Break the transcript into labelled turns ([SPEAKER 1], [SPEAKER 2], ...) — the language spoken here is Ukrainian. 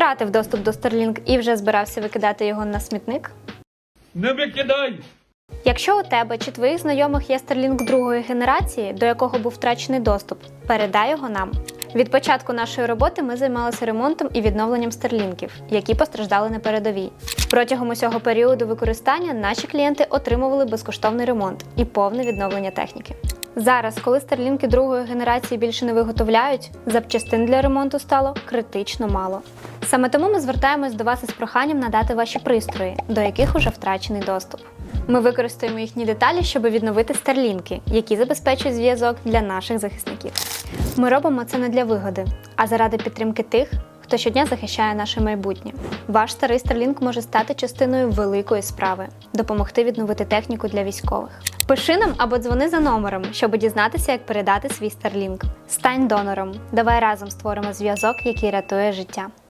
[SPEAKER 1] Втратив доступ до Starlink і вже збирався викидати його на смітник?
[SPEAKER 2] Не викидай!
[SPEAKER 1] Якщо у тебе чи твоїх знайомих є Starlink другої генерації, до якого був втрачений доступ, передай його нам. Від початку нашої роботи ми займалися ремонтом і відновленням старлінків, які постраждали на передовій. Протягом усього періоду використання наші клієнти отримували безкоштовний ремонт і повне відновлення техніки. Зараз, коли старлінки другої генерації більше не виготовляють, запчастин для ремонту стало критично мало. Саме тому ми звертаємось до вас із проханням надати ваші пристрої, до яких уже втрачений доступ. Ми використаємо їхні деталі, щоб відновити старлінки, які забезпечують зв'язок для наших захисників. Ми робимо це не для вигоди, а заради підтримки тих, хто щодня захищає наше майбутнє. Ваш старий Starlink може стати частиною великої справи, допомогти відновити техніку для військових. Пиши нам або дзвони за номером, щоб дізнатися, як передати свій Starlink. Стань донором. Давай разом створимо зв'язок, який рятує життя.